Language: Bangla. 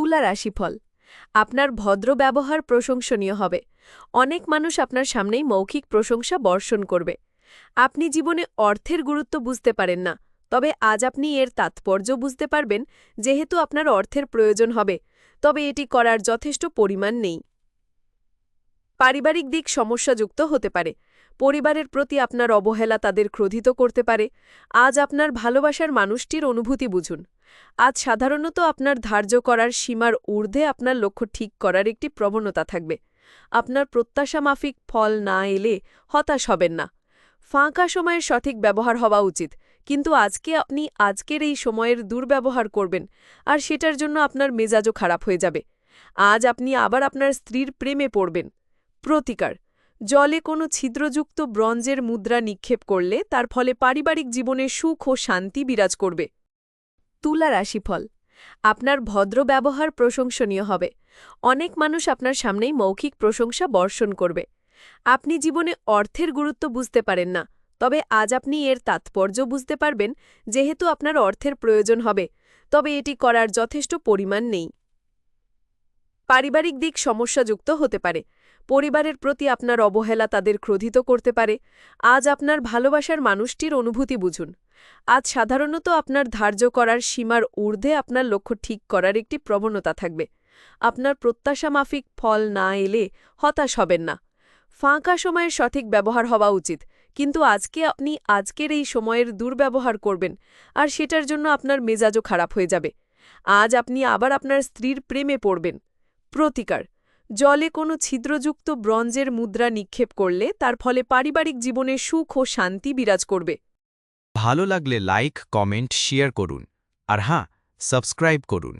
তুলা রাশিফল। আপনার ভদ্র ব্যবহার প্রশংসনীয় হবে। অনেক মানুষ আপনার সামনেই মৌখিক প্রশংসা বর্ষণ করবে। আপনি জীবনে অর্থের গুরুত্ব বুঝতে পারেন না, তবে আজ আপনি এর তাৎপর্য বুঝতে পারবেন, যেহেতু আপনার অর্থের প্রয়োজন হবে, তবে এটি করার যথেষ্ট পরিমাণ নেই। পারিবারিক দিক সমস্যাযুক্ত হতে পারে। পরিবারের প্রতি আপনার অবহেলা তাদের ক্রোধিত করতে পারে, আজ আপনার ভালোবাসার মানুষটির অনুভূতি বুঝুন। আজ সাধারণত আপনার ধার্য করার সীমার ঊর্ধ্বে আপনার লক্ষ্য ঠিক করার একটি প্রবণতা থাকবে। আপনার প্রত্যাশা মাফিক ফল না এলে হতাশ হবেন না। ফাঁকা সময়ের সঠিক ব্যবহার হওয়া উচিত, কিন্তু আজকে আপনি আজকের এই সময়ের দুর্ব্যবহার করবেন, আর সেটার জন্য আপনার মেজাজও খারাপ হয়ে যাবে। আজ আপনি আবার আপনার স্ত্রীর প্রেমে পড়বেন। প্রতিকার। জলে কোনো ছিদ্রযুক্ত ব্রঞ্জের মুদ্রা নিক্ষেপ করলে তার ফলে পারিবারিক জীবনে সুখ ও শান্তি বিরাজ করবে। তুলা রাশিফল, আপনার ভদ্র ব্যবহার প্রশংসনীয় হবে। অনেক মানুষ আপনার সামনেই মৌখিক প্রশংসা বর্ষণ করবে। আপনি জীবনে অর্থের গুরুত্ব বুঝতে পারেন না, তবে আজ আপনি এর তাৎপর্য বুঝতে পারবেন, যেহেতু আপনার অর্থের প্রয়োজন হবে, তবে এটি করার যথেষ্ট পরিমাণ নেই। পারিবারিক দিক সমস্যাযুক্ত হতে পারে। পরিবারের প্রতি আপনার অবহেলা তাদের ক্রোধিত করতে পারে। আজ আপনার ভালোবাসার মানুষটির অনুভূতি বুঝুন। আজ সাধারণত আপনার ধার্য করার সীমার ঊর্ধ্বে আপনার লক্ষ্য ঠিক করার একটি প্রবণতা থাকবে। আপনার প্রত্যাশা মাফিক ফল না এলে হতাশ হবেন না। ফাঁকা সময়ের সঠিক ব্যবহার হওয়া উচিত। কিন্তু আজকে আপনি আজকের এই সময়ের দুর্ব্যবহার করবেন আর সেটার জন্য আপনার মেজাজও খারাপ হয়ে যাবে। আজ আপনি আবার আপনার স্ত্রীর প্রেমে পড়বেন। প্রতিকার। জলে কোনো ছিদ্রযুক্ত ব্রঞ্জের মুদ্রা নিক্ষেপ করলে তার ফলে পারিবারিক জীবনে সুখ ও শান্তি বিরাজ করবে। ভালো লাগলে লাইক, কমেন্ট, শেয়ার করুন। আর হ্যাঁ সাবস্ক্রাইব করুন।